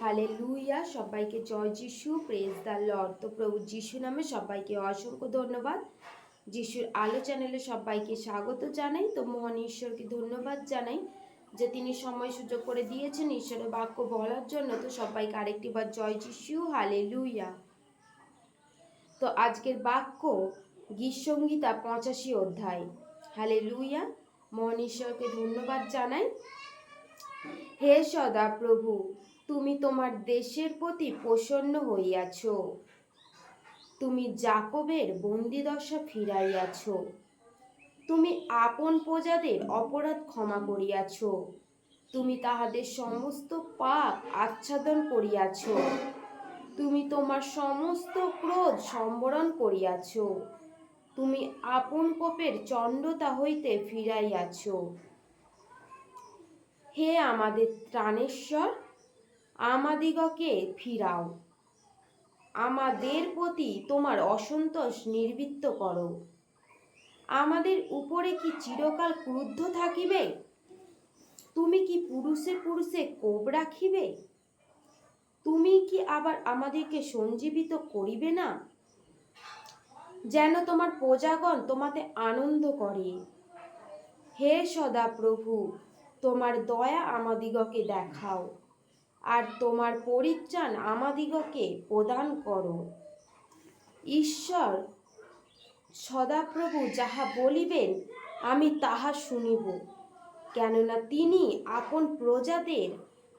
হালে লুইয়া সবাইকে জয় যিশু প্রেজ দ্য লর্ড তো প্রভু যিশু নামে সবাইকে অসংখ্য ধন্যবাদ। যিশুর আলো চ্যানেলে সবাইকে স্বাগত জানাই। তো মহান ঈশ্বরকে ধন্যবাদ জানাই যে তিনি সময় সুযোগ করে দিয়েছেন ঈশ্বরের বাক্য বলার জন্য। তো সবাইকে আরেকটি বার জয় যিশু হালে লুইয়া তো আজকের বাক্য গীতসংগীতা পঁচাশি অধ্যায়। হালে লুইয়া মহান ঈশ্বরকে ধন্যবাদ জানাই। হে সদা প্রভু তুমি তোমার দেশের প্রতি প্রসন্ন হইয়াছ। তুমি জাকবের বন্দিদশা ফিরাইয়াছ। তুমি আপন প্রজাদের অপরাধ ক্ষমা করিয়াছ। তুমি তাহাদের সমস্ত পাপ আচ্ছাদন করিয়াছ। তুমি তোমার সমস্ত ক্রোধ সম্বরণ করিয়াছ। তুমি আপন কোপের চণ্ডতা হইতে ফিরাইয়াছ। হে আমাদের ত্রাণেশ্বর আমাদিগকে ফিরাও। আমাদের প্রতি তোমার অসন্তোষ নির্বৃত্ত করো। আমাদের উপরে কি চিরকাল ক্রুদ্ধ থাকিবে? তুমি কি পুরুষে পুরুষে কোপ রাখিবে? তুমি কি আবার আমাদেরকে সঞ্জীবিত করিবে না? যেন তোমার প্রজাগণ তোমাতে আনন্দ করে। হে সদা প্রভু তোমার দয়া আমাদিগকে দেখাও। আর তোমার পরিত্রাণ আমাদিগকে প্রদান করো। ঈশ্বর সদাপ্রভু যাহা বলিবেন, আমি তাহা শুনিব। কেননা তিনি আপন প্রজাদের,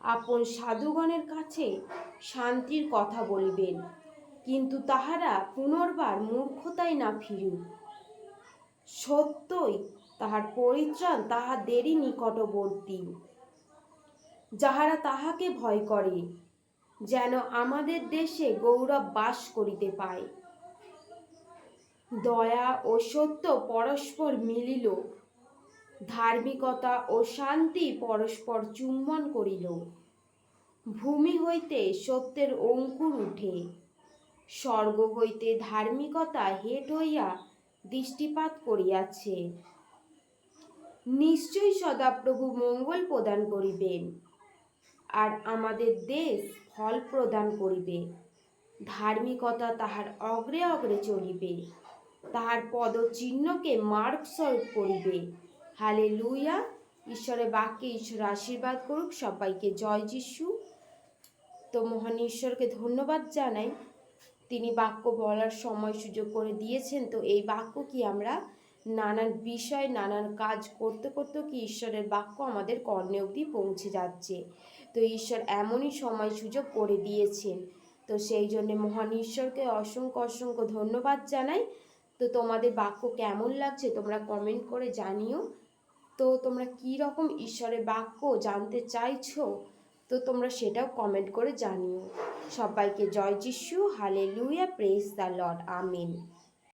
আপন সাধুগণের কাছে শান্তির কথা বলিবেন, কিন্তু তাহারা পুনর্বার মূর্খতায় না ফিরুক। সত্যই তাহার পরিত্রাণ তাহাদেরই নিকটবর্তী। যাহারা তাহাকে ভয় করে, যেন আমাদের দেশে গৌরব বাস করিতে পায়। দয়া ও সত্য পরস্পর মিলিল, ধার্মিকতা ও শান্তি পরস্পর চুম্বন করিল। ভূমি হইতে সত্যের অঙ্কুর উঠে, স্বর্গ হইতে ধার্মিকতা হেট হইয়া দৃষ্টিপাত করিয়াছে। নিশ্চয়ই সদাপ্রভু মঙ্গল প্রদান করিবেন। আর আমাদের দেশ ফল প্রদান করিবে। ধার্মিকতা তাহার অগ্রে অগ্রে চলিবে। তাহার পদচিহ্নকে মার্গ স্বরূপ করিবে। হালে লুইয়া ঈশ্বরের বাক্যে ঈশ্বর আশীর্বাদ করুক সবাইকে। জয় যিশু। তো মহান ঈশ্বরকে ধন্যবাদ জানাই। তিনি বাক্য বলার সময় সুযোগ করে দিয়েছেন। তো এই বাক্য কি আমরা নানান বিষয়, নানান কাজ করতে করতে কি ঈশ্বরের বাক্য আমাদের কর্ণে অবধি পৌঁছে যাচ্ছে। তো ঈশ্বর এমনই সময় সুযোগ করে দিয়েছেন। তো সেই জন্যে মহান ঈশ্বরকে অসংখ্য অসংখ্য ধন্যবাদ জানাই। তো তোমাদের বাক্য কেমন লাগছে তোমরা কমেন্ট করে জানিও। তো তোমরা কী রকম ঈশ্বরের বাক্য জানতে চাইছো, তো তোমরা সেটাও কমেন্ট করে জানিও। সবাইকে জয় যিশু hallelujah praise the lord Amin.